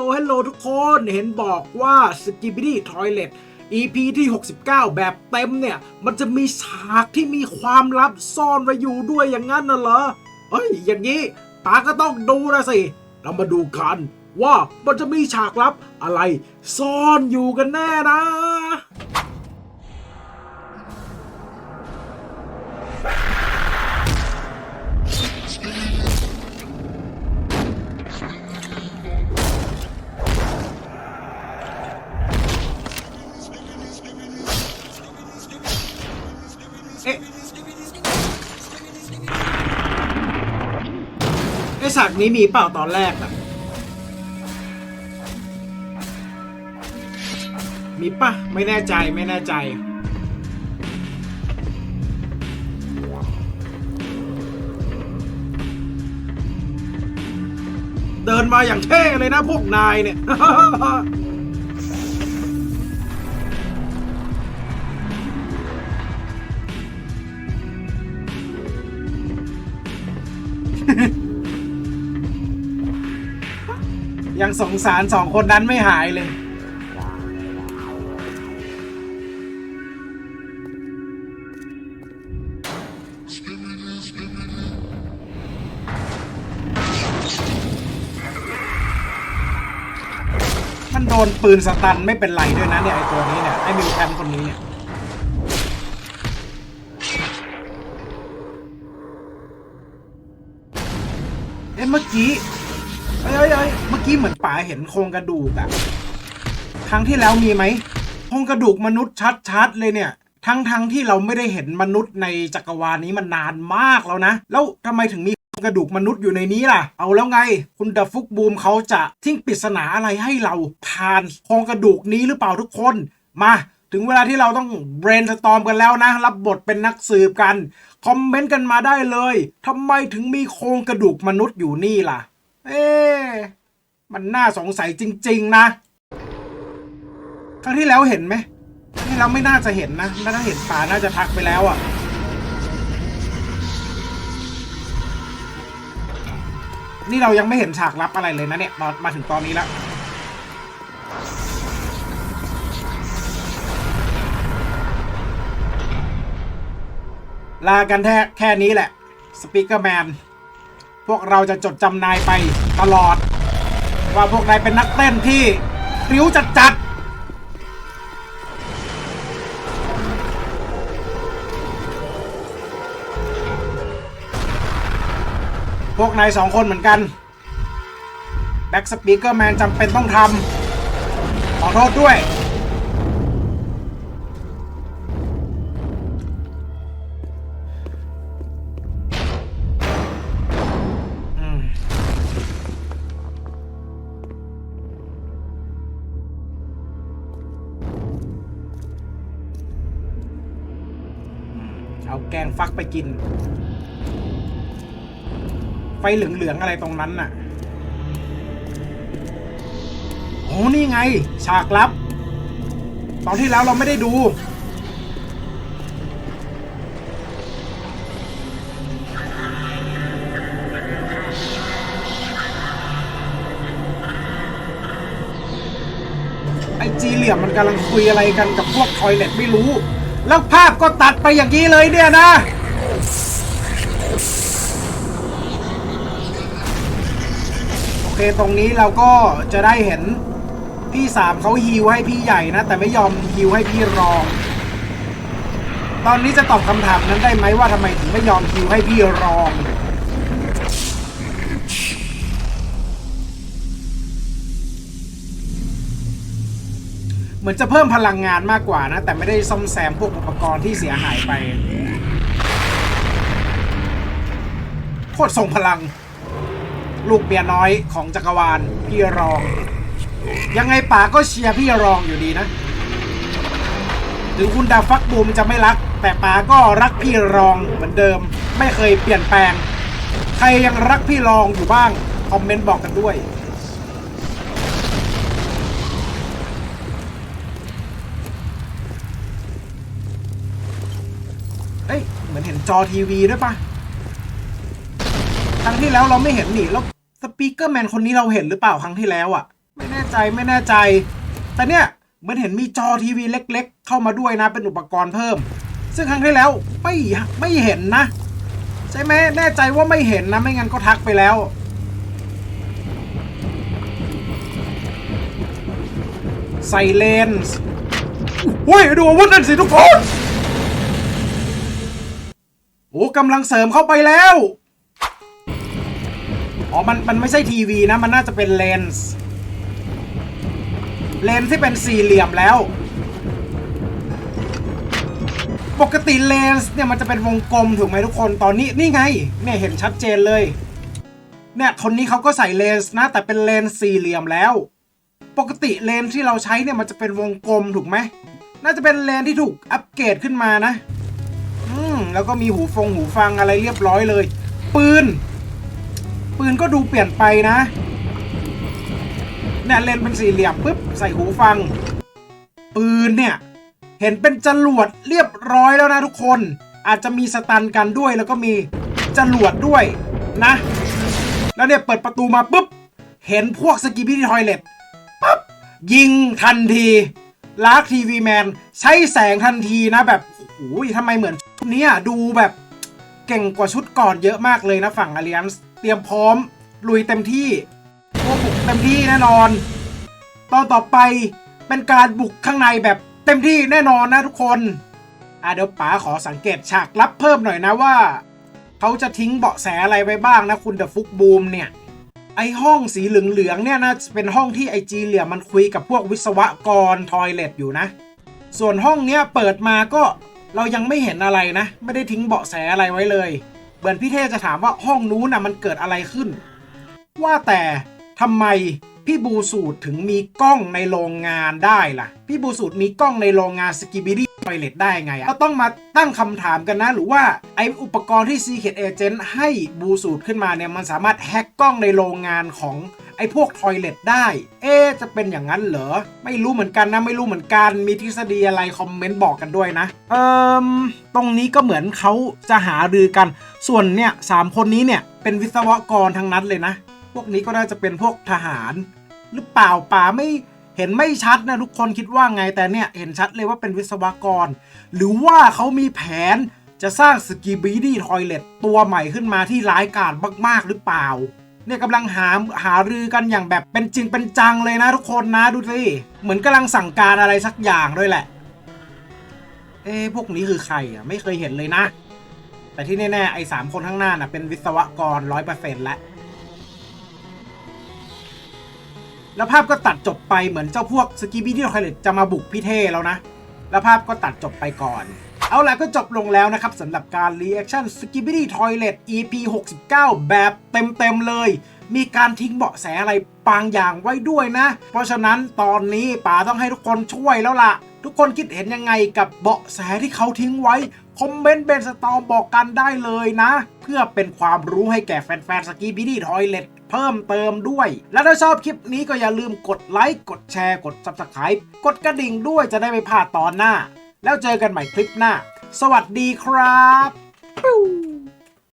ลฮัลโหลทุกคนเห็นบอกว่า s k i b i d y Toilet EP ที่ 69 แบบเต็มเนี่ย มันจะมีฉากที่มีความลับซ่อนไว้อยู่ด้วยอย่างนั้นน่ะเหรอ เฮ้ย อย่างนี้ตาก็ต้องดูนะสิ เรามาดูกัน ว่ามันจะมีฉากลับอะไรซ่อนอยู่กันแน่นะ เอ๊ะไอฉากนี้มีเปล่าตอนแรกอะมีปะไม่แน่ใจไม่แน่ใจ เดินมาอย่างเท่เลยนะพวกนายเนี่ย ยังสงสารสองคนนั้นไม่หายเลย มันโดนปืนสตันไม่เป็นไรด้วยนะเนี่ยไอตัวนี้เนี่ย ไอมิวแคมคนนี้เนี่ย เอ๊ะเมื่อกี้เอ้ยเอ้ยเอ้ยเมื่อกี้เหมือนป๋าเห็นโครงกระดูกอะครั้งที่แล้วมีไหมโครงกระดูกมนุษย์ชัดๆเลยเนี่ย ทั้งทั้งที่เราไม่ได้เห็นมนุษย์ในจักรวาลนี้มันนานมากแล้วนะ แล้วทำไมถึงมีโครงกระดูกมนุษย์อยู่ในนี้ล่ะ เอาแล้วไง คุณดัฟฟุกบูมเขาจะทิ้งปริศนาอะไรให้เราผ่านโครงกระดูกนี้หรือเปล่าทุกคน มา ถึงเวลาที่เราต้อง brainstorm กันแล้วนะ รับบทเป็นนักสืบกัน คอมเมนต์กันมาได้เลยทำไมถึงมีโครงกระดูกมนุษย์อยู่นี่ล่ะ เอ๊ะมันน่าสงสัยจริง ๆ นะ ครั้งที่แล้วเห็นไหมครั้งที่แล้วไม่น่าจะเห็นนะถ้าเห็นป่าน่าจะทักไปแล้วอะ่ะนี่เรายังไม่เห็นฉากลับอะไรเลยนะเนี่ยมามาถึงตอนนี้แล้ว ลากันแค่แค่นี้แหละสปีกเกอร์แมนพวกเราจะจดจำนายไปตลอด ว่าพวกนายเป็นนักเต้นที่ริ้วจัดจัดพวกนายสองคนเหมือนกันแบ็กสปีกเกอร์แมนจำเป็นต้องทำขอโทษด้วย แกงฟักไปกิน ไฟเหลือง ๆ อะไรตรงนั้นน่ะโอ้นี่ไง ฉากลับ ตอนที่แล้วเราไม่ได้ดู ไอจีเหลี่ยมมันกำลังคุยอะไรกันกับพวกทอยเล็ตไม่รู้ แล้วภาพก็ตัดไปอย่างนี้เลยเนี่ยนะ โอเคตรงนี้เราก็จะได้เห็นพี่สามเขาฮิวให้พี่ใหญ่นะ แต่ไม่ยอมฮิวให้พี่รอง ตอนนี้จะตอบคำถามนั้นได้ไหมว่าทำไมถึงไม่ยอมฮิวให้พี่รอง มือนจะเพิ่มพลังงานมากกว่านะ แต่ไม่ได้ซ่อมแซมพวกอุปกรณ์ที่เสียหายไปโคตรทรงพลัง ลูกเมียน้อยของจักรวาลพี่รอง ยังไงป๋าก็เชียร์พี่รองอยู่ดีนะถึงคุณดาฟักบูมจะไม่รัก แต่ป๋าก็รักพี่รองเหมือนเดิม ไม่เคยเปลี่ยนแปลง ใครยังรักพี่รองอยู่บ้าง คอมเมนต์บอกกันด้วย มือนเห็นจอทีวีด้วยปะครั้งที่แล้วเราไม่เห็นนี่แล้วสปีกเกอร์แมนคนนี้เราเห็นหรือเปล่าครั้งที่แล้วอะไม่แน่ใจไม่แน่ใจ แต่เนี่ยเหมือนเห็นมีจอทีวีเล็ก ๆ เข้ามาด้วยนะเป็นอุปกรณ์เพิ่ม ซึ่งครั้งที่แล้วไม่ไม่เห็นนะ ใช่ไหมแน่ใจว่าไม่เห็นนะไม่งั้นก็ทักไปแล้วใส่เลนส์อุ้ยดูอาวุธนั่นสิทุกคน โอ้กำลังเสริมเข้าไปแล้ว อ๋อ มัน มันไม่ใช่ทีวีนะ มันน่าจะเป็นเลนส์ เลนส์ที่เป็นสี่เหลี่ยมแล้ว ปกติเลนส์เนี่ยมันจะเป็นวงกลมถูกไหมทุกคน ตอนนี้นี่ไง เนี่ยเห็นชัดเจนเลย เนี่ยคนนี้เขาก็ใส่เลนส์นะ แต่เป็นเลนส์สี่เหลี่ยมแล้ว ปกติเลนส์ที่เราใช้เนี่ยมันจะเป็นวงกลมถูกไหม น่าจะเป็นเลนส์ที่ถูกอัปเกรดขึ้นมานะ แล้วก็มีหูฟงหูฟังอะไรเรียบร้อยเลย ปืน ปืนก็ดูเปลี่ยนไปนะเนี่ยเลนเป็นสี่เหลี่ยมปุ๊บใส่หูฟัง ปืนเนี่ย เห็นเป็นจรวดเรียบร้อยแล้วนะทุกคน อาจจะมีสตันกันด้วยแล้วก็มีจรวดด้วยนะ แล้วเนี่ยเปิดประตูมาปุ๊บ เห็นพวกสกีบิที่ทอยเล็ตปั๊บยิงทันทีลากทีวีแมน ใช้แสงทันทีนะแบบโอ้ยทำไมเหมือน เนี้ยดูแบบเก่งกว่าชุดก่อนเยอะมากเลยนะฝั่งอ l เ a ียนส์เตรียมพร้อม ลุยเต็มที่โอ้บุกเต็มที่แน่นอน ตอนต่อไปเป็นการบุกข้างในแบบเต็มที่แน่นอนนะทุกคนอะเดี๋ยวป๋าขอสังเกตฉากลับเพิ่มหน่อยนะว่าเขาจะทิ้งเบาะแสอะไรไว้บ้างนะคุณเดอะฟุกบูมเนี่ยไอห้องสีเหลืองๆเนี่ยนะเป็นห้องที่ไอจีเหลี่ยมมันคุยกับพวกวิศวกรทอยเลตอยู่นะ ส่วนห้องเนี้ยเปิดมาก็ เรายังไม่เห็นอะไรนะ ไม่ได้ทิ้งเบาะแสอะไรไว้เลยเหมือนพี่เทจะถามว่าห้องนู้นน่ะมันเกิดอะไรขึ้น ว่าแต่ทำไมพี่บูสูตรถึงมีกล้องในโรงงานได้ล่ะ พี่บูสูตรมีกล้องในโรงงานสกิบิดี ทอยเลตได้ไงอะก็ต้องมาตั้งคำถามกันนะ หรือว่าไออุปกรณ์ที่ Secret Agent ให้บูสูตรขึ้นมาเนี่ย มันสามารถแฮกกล้องในโรงงานของไอพวกทอยเลตได้ เอ๊จะเป็นอย่างนั้นเหรอ ไม่รู้เหมือนกันนะ ไม่รู้เหมือนกัน มีทฤษฎีอะไรคอมเมนต์บอกกันด้วยนะ เอ่มตรงนี้ก็เหมือนเขาจะหารือกัน ส่วนเนี่ยสามคนนี้เนี่ย เป็นวิศวกรทั้งนั้นเลยนะ พวกนี้ก็น่าจะเป็นพวกทหาร หรือเปล่าป่าไม่ เห็นไม่ชัดนะทุกคนคิดว่าไงแต่เนี่ยเห็นชัดเลยว่าเป็นวิศวกร หรือว่าเขามีแผนจะสร้างสกีบีดี้ทอยเลตตัวใหม่ขึ้นมาที่ร้ายกาจมาก ๆ หรือเปล่า เนี่ยกำลังหาหารือกันอย่างแบบเป็นจริงเป็นจังเลยนะทุกคนนะดูสิเหมือนกำลังสั่งการอะไรสักอย่างด้วยแหละ เอ๊พวกนี้คือใครอะไม่เคยเห็นเลยนะ แต่ที่แน่ๆไอ้สามคนข้างหน้าน่ะเป็นวิศวกรร้อยเปอร์เซ็นต์แล้ว แล้วภาพก็ตัดจบไปเหมือนเจ้าพวกสกีบี้ที่เราเคยเห็นจะมาบุกพี่เท่แล้วนะ แล้วภาพก็ตัดจบไปก่อน เอาล่ะก็จบลงแล้วนะครับสำหรับการรีแอคชั่น s k i b i d y Toilet EP 69 แบบเต็มๆเลย มีการทิ้งเบาะแสอะไรบางอย่างไว้ด้วยนะ เพราะฉะนั้นตอนนี้ป๋าต้องให้ทุกคนช่วยแล้วล่ะ ทุกคนคิดเห็นยังไงกับเบาะแสที่เขาทิ้งไว้ คอมเมนต์เบนสตอมบอกกันได้เลยนะ เพื่อเป็นความรู้ให้แก่แฟนๆสกีบิดี้ทอยเลต เพิ่มเติมด้วย และถ้าชอบคลิปนี้ก็อย่าลืมกดไลค์กดแชร์กด Subscribe กดกระดิ่งด้วยจะได้ไม่พลาดตอนหน้า แล้วเจอกันใหม่คลิปหน้า สวัสดีครับ